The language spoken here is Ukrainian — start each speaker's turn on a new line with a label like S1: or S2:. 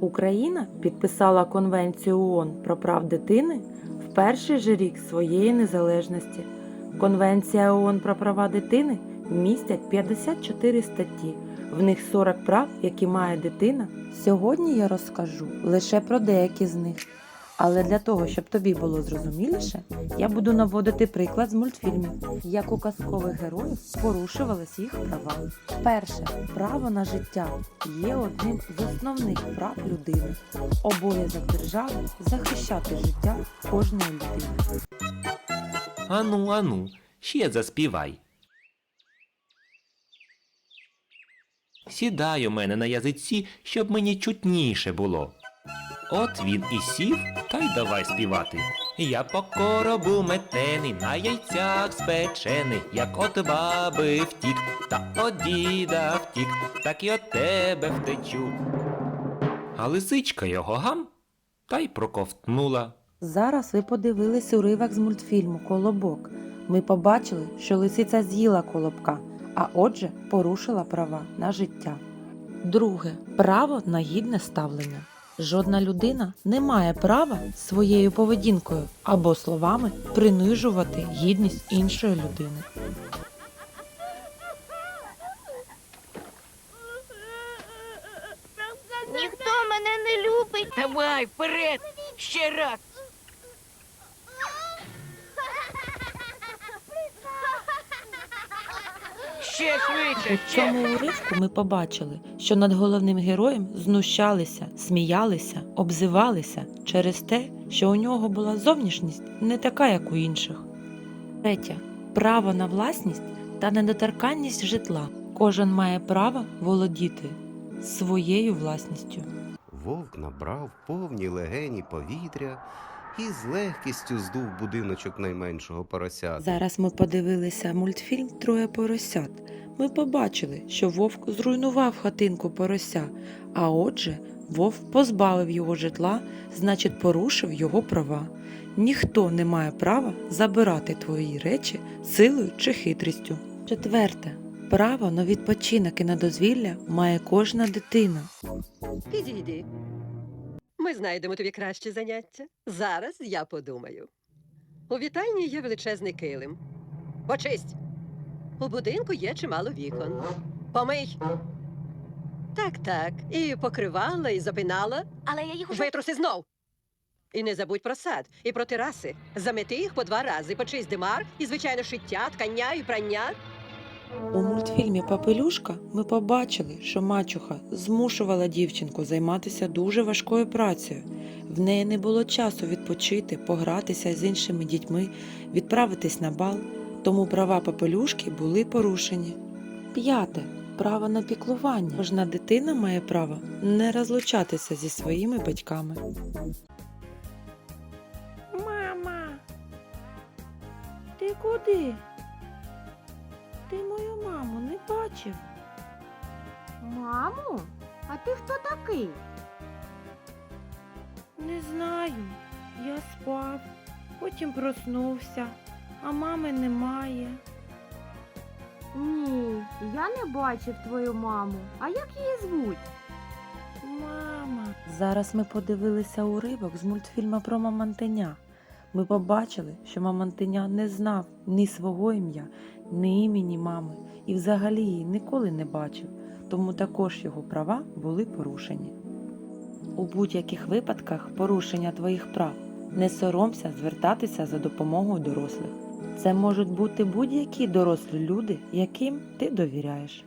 S1: Україна підписала Конвенцію ООН про прав дитини в перший же рік своєї незалежності. Конвенція ООН про права дитини містять 54 статті. В них 40 прав, які має дитина. Сьогодні я розкажу лише про деякі з них. Але для того, щоб тобі було зрозуміліше, я буду наводити приклад з мультфільмів, як у казкових героїв порушувались їх права. Перше, право на життя є одним з основних прав людини. Обов'язок держави захищати життя кожної людини.
S2: Ану, ану, ще заспівай. Сідай у мене на язиці, щоб мені чутніше було. От він і сів, та й давай співати. Я по коробу метений, на яйцях спечений, як от баби втік, та от діда втік, так і от тебе втечу. А лисичка його гам та й проковтнула.
S1: Зараз ви подивились уривок з мультфільму Колобок. Ми побачили, що лисиця з'їла колобка, а отже порушила права на життя. Друге право на гідне ставлення. Жодна людина не має права своєю поведінкою або словами принижувати гідність іншої людини.
S3: Ніхто мене не любить.
S4: Давай, вперед! Ще раз! Ще швидше!
S1: У цьому уривку ми побачили, що над головним героєм знущалися, сміялися, обзивалися через те, що у нього була зовнішність не така, як у інших. Третє право на власність та недоторканність житла. Кожен має право володіти своєю власністю.
S5: Вовк набрав повні легені повітря і з легкістю здув будиночок найменшого поросяти.
S1: Зараз ми подивилися мультфільм Троє поросят. Ми побачили, що вовк зруйнував хатинку порося, а отже, вовк позбавив його житла, значить порушив його права. Ніхто не має права забирати твої речі силою чи хитрістю. Четверте. Право на відпочинок і на дозвілля має кожна дитина.
S6: Підійди. Ми знайдемо тобі краще заняття. Зараз я подумаю. У вітальні є величезний килим. Почисть. У будинку є чимало вікон. Помий. Так, так. І покривала, і запинала.
S3: Але я їх уже
S6: Витруси знов. І не забудь про сад, і про тераси. Замети їх по два рази. Почисть димар, і, звичайно, шиття, ткання і прання.
S1: У мультфільмі Папелюшка ми побачили, що мачуха змушувала дівчинку займатися дуже важкою працею. В неї не було часу відпочити, погратися з іншими дітьми, відправитись на бал, тому права Папелюшки були порушені. П'яте. Право на піклування. Кожна дитина має право не розлучатися зі своїми батьками. Мама, ти куди? Не бачив?
S3: Маму? А ти хто такий?
S1: Не знаю. Я спав, потім проснувся, а мами немає.
S3: Ні, я не бачив твою маму. А як її звуть?
S1: Мама. Зараз ми подивилися уривок з мультфільму про Мамантеня. Ми побачили, що Мамантеня не знав ні свого ім'я, ні імені мами і взагалі її ніколи не бачив, тому також його права були порушені. У будь-яких випадках порушення твоїх прав не соромся звертатися за допомогою дорослих. Це можуть бути будь-які дорослі люди, яким ти довіряєш.